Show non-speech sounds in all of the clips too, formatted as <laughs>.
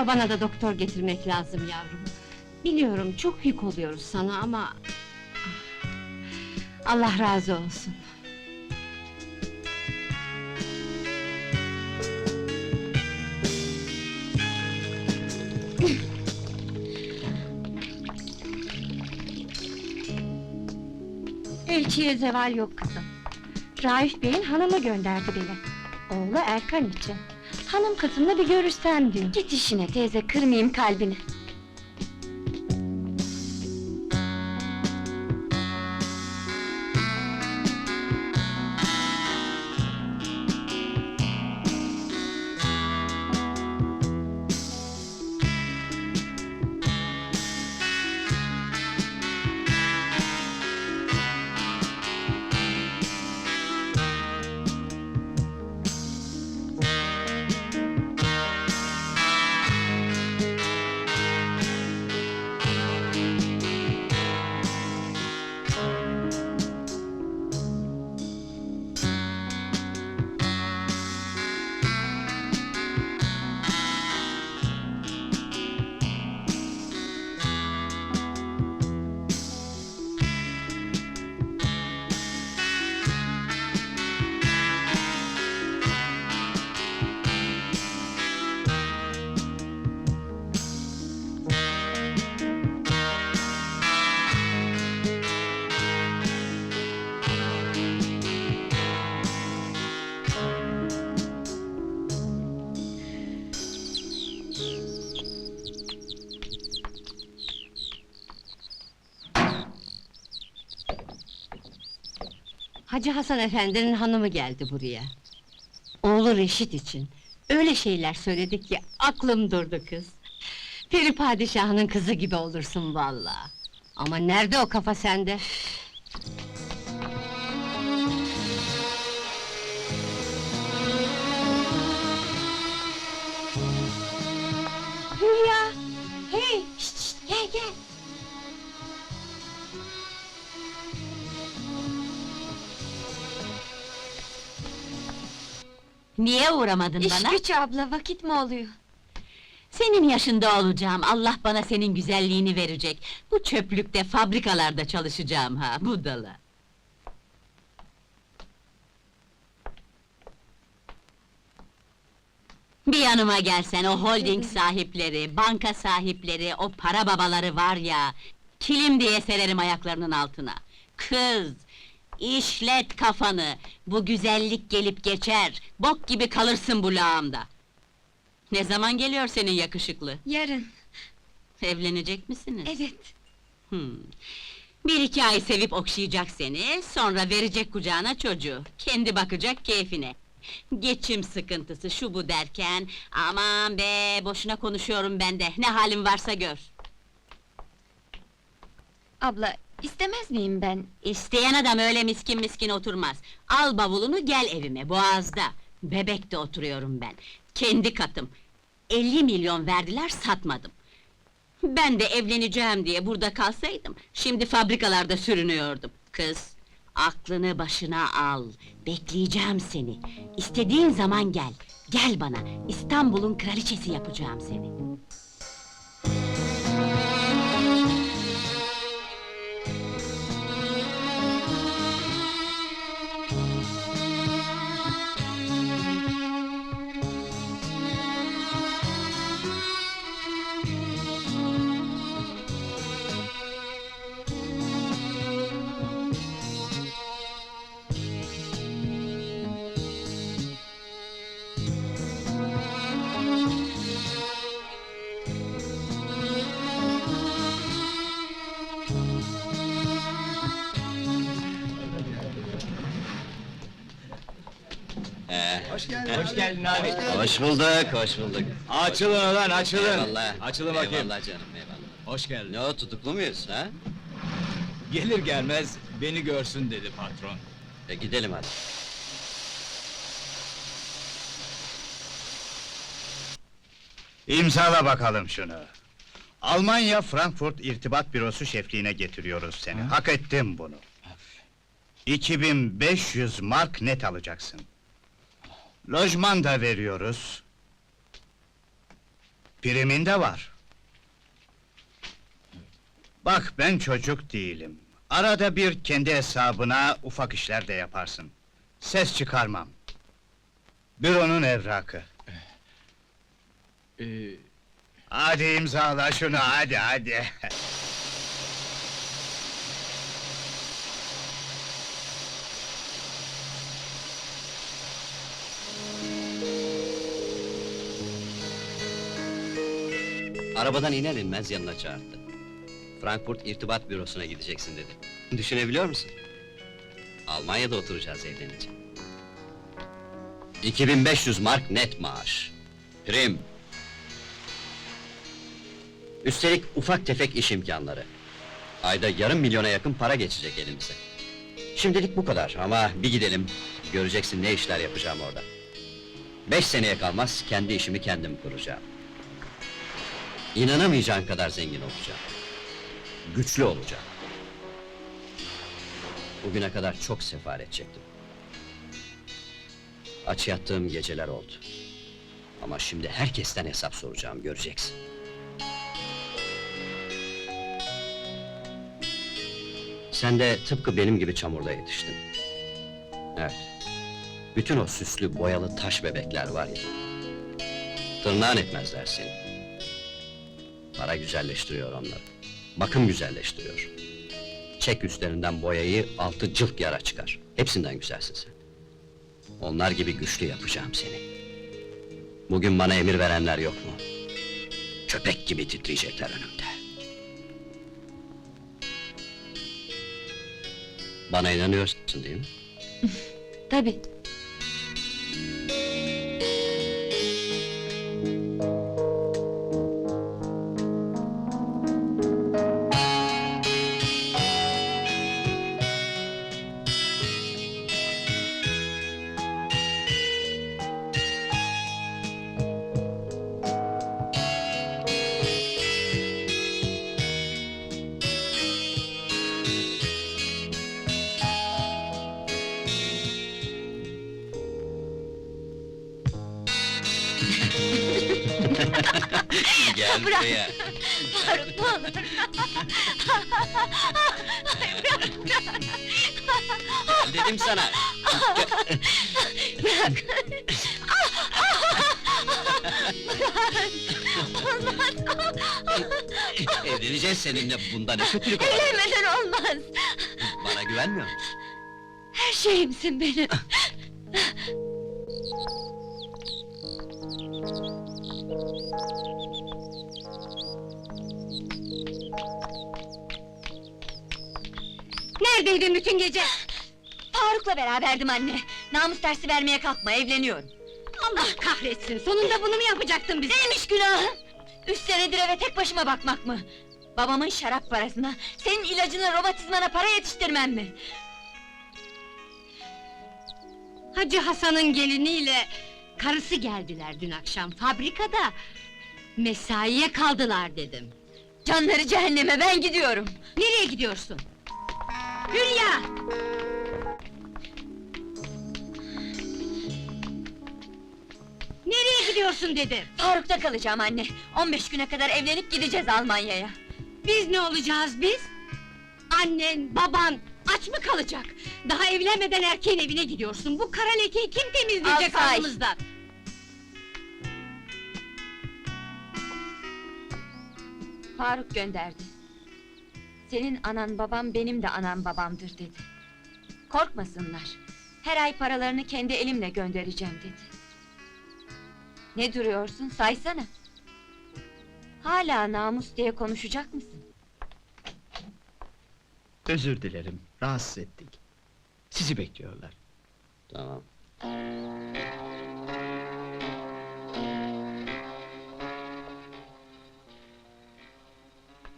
Babana da doktor getirmek lazım yavrum. Biliyorum çok yük oluyoruz sana ama... ah, Allah razı olsun. Elçiye zeval yok kızım. Raif Bey'in hanımı gönderdi beni. Oğlu Erkan için. Hanım kızımla bir görüşsem diyor. Git işine teyze, kırmayayım kalbini. Hacı Hasan Efendi'nin hanımı geldi buraya. Oğlu Reşit için. Öyle şeyler söyledik ki aklım durdu kız. Peri padişahının kızı gibi olursun vallahi. Ama nerede o kafa sende? Hülya! Niye uğramadın İş bana? güç abla, vakit mi oluyor? Senin yaşında olacağım, Allah bana senin güzelliğini verecek. Bu çöplükte, fabrikalarda çalışacağım ha, budala. Bir yanıma gelsen, o holding sahipleri, banka sahipleri, o para babaları var ya... ...kilim diye sererim ayaklarının altına. Kız, işlet kafanı, bu güzellik gelip geçer, bok gibi kalırsın bu lağımda. Ne zaman geliyor senin yakışıklı? Yarın, Evlenecek misiniz? evet. Hmm. Bir iki ay sevip okşayacak seni, sonra verecek kucağına çocuğu. Kendi bakacak keyfine. Geçim sıkıntısı şu bu derken... ...aman be, boşuna konuşuyorum ben de, ne halin varsa gör. Abla, istemez miyim ben? İsteyen adam öyle miskin miskin oturmaz. Al bavulunu gel evime, boğazda. Bebekte oturuyorum ben. Kendi katım. 50 milyon verdiler, satmadım. Ben de evleneceğim diye burada kalsaydım, şimdi fabrikalarda sürünüyordum. Kız, aklını başına al. Bekleyeceğim seni. İstediğin zaman gel. Gel bana. İstanbul'un kraliçesi yapacağım seni. Hoş geldin abi. Hoş bulduk, hoş bulduk. Açılın ulan açılın. Eyvallah. Açılın bakayım. Eyvallah canım, eyvallah. Hoş geldin. Ne o, tutuklu muyuz ha? Gelir gelmez beni görsün dedi patron. E, gidelim hadi. İmzala bakalım şunu. Almanya Frankfurt İrtibat Bürosu şefliğine getiriyoruz seni. Hak ettim bunu. 2500 mark net alacaksın. Lojman da veriyoruz. Primin de var. Bak ben çocuk değilim. Arada bir kendi hesabına ufak işler de yaparsın. Ses çıkarmam. Büronun evrakı. Ee, Hadi imzala şunu hadi hadi. <laughs> Arabadan iner inmez yanına çağırdı. Frankfurt İrtibat Bürosu'na gideceksin dedi. Düşünebiliyor musun? Almanya'da oturacağız evlenince. 2500 mark net maaş. Prim. Üstelik ufak tefek iş imkanları. Ayda yarım milyona yakın para geçecek elimize. Şimdilik bu kadar ama bir gidelim. Göreceksin ne işler yapacağım orada. Beş seneye kalmaz kendi işimi kendim kuracağım. İnanamayacağın kadar zengin olacağım. Güçlü olacağım. Bugüne kadar çok sefaret çektim. Aç yattığım geceler oldu. Ama şimdi herkesten hesap soracağım, göreceksin. Sen de tıpkı benim gibi çamurda yetiştin. Evet. Bütün o süslü, boyalı taş bebekler var ya... ...tırnağın etmezler seni. Para güzelleştiriyor onları. Bakım güzelleştiriyor. Çek üstlerinden boyayı, altı cılk yara çıkar. Hepsinden güzelsin sen. Onlar gibi güçlü yapacağım seni. Bugün bana emir verenler yok mu? Köpek gibi titriyecekler önümde. Bana inanıyorsun değil mi? <laughs> Tabii. Buraya. Faruk ne olur. Gel dedim sana. Evleneceğiz seninle, bunda ne kötülük olabilir? Evlenmeden olmaz. Bana güvenmiyor musun? Her şeyimsin benim. Neredeydin bütün gece? Faruk'la beraberdim anne. Namus dersi vermeye kalkma, evleniyorum. Allah kahretsin, sonunda bunu mu yapacaktın bize? Neymiş günahım? Üç senedir eve tek başıma bakmak mı? Babamın şarap parasına, senin ilacına, romatizmana para yetiştirmem mi? Hacı Hasan'ın geliniyle karısı geldiler dün akşam fabrikada. Mesaiye kaldılar dedim. Canları cehenneme, ben gidiyorum. Nereye gidiyorsun? Hülya! Nereye gidiyorsun dedim. Faruk'ta kalacağım anne. 15 güne kadar evlenip gideceğiz Almanya'ya. Biz ne olacağız biz? Annen, baban aç mı kalacak? Daha evlenmeden erkeğin evine gidiyorsun. Bu kara lekeyi kim temizleyecek Alsay. aramızdan? Faruk gönderdi. Senin anan babam benim de anam babamdır dedi. Korkmasınlar. Her ay paralarını kendi elimle göndereceğim dedi. Ne duruyorsun saysana. Hala namus diye konuşacak mısın? Özür dilerim, rahatsız ettik. Sizi bekliyorlar. Tamam.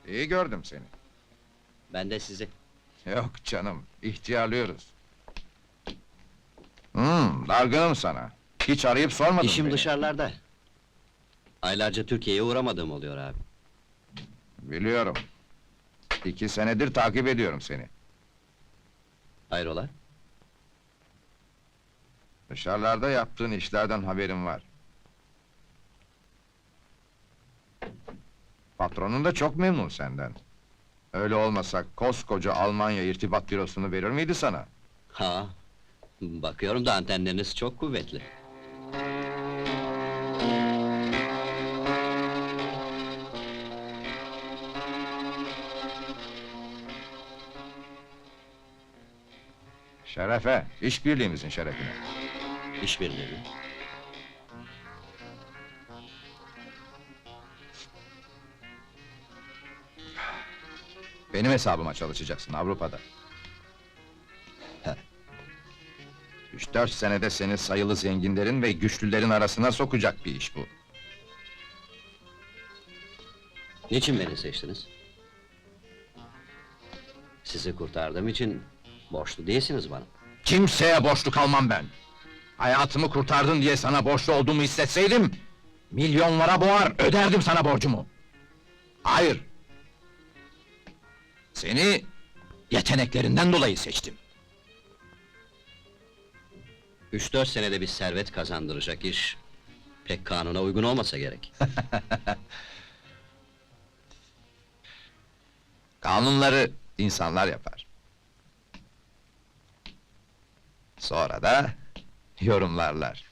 İyi gördüm seni. Ben de sizi. Yok canım, ihtiyarlıyoruz. Hmm, dargınım sana. Hiç arayıp sormadın İşim beni. dışarılarda. Aylarca Türkiye'ye uğramadığım oluyor abi. Biliyorum. İki senedir takip ediyorum seni. Hayrola? Dışarılarda yaptığın işlerden haberim var. Patronun da çok memnun senden. Öyle olmasa koskoca Almanya irtibat bürosunu verir miydi sana? Ha, bakıyorum da antenleriniz çok kuvvetli. Şerefe, işbirliğimizin şerefine. İşbirliği. Benim hesabıma çalışacaksın Avrupa'da. Üç dört senede seni sayılı zenginlerin ve güçlülerin arasına sokacak bir iş bu. Niçin beni seçtiniz? Sizi kurtardığım için borçlu değilsiniz bana. Kimseye borçlu kalmam ben. Hayatımı kurtardın diye sana borçlu olduğumu hissetseydim... ...milyonlara boğar, öderdim sana borcumu. Hayır. Seni yeteneklerinden dolayı seçtim. Üç dört senede bir servet kazandıracak iş... ...pek kanuna uygun olmasa gerek. <laughs> Kanunları insanlar yapar. Sonra da yorumlarlar.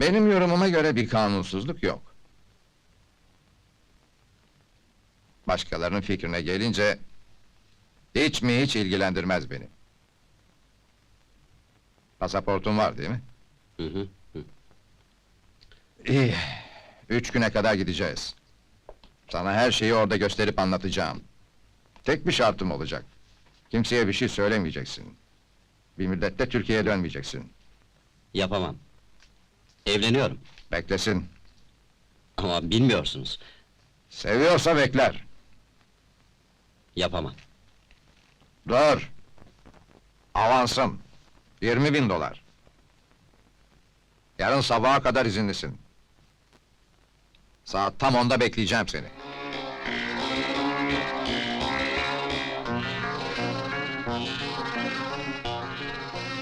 Benim yorumuma göre bir kanunsuzluk yok. Başkalarının fikrine gelince hiç mi hiç ilgilendirmez beni. Pasaportun var değil mi? Hı hı. İyi. Üç güne kadar gideceğiz. Sana her şeyi orada gösterip anlatacağım. Tek bir şartım olacak. Kimseye bir şey söylemeyeceksin. Bir müddette Türkiye'ye dönmeyeceksin. Yapamam. Evleniyorum. Beklesin. Ama bilmiyorsunuz. Seviyorsa bekler. Yapamam. Dur. Avansım. 20 bin dolar. Yarın sabaha kadar izinlisin. Saat tam onda bekleyeceğim seni.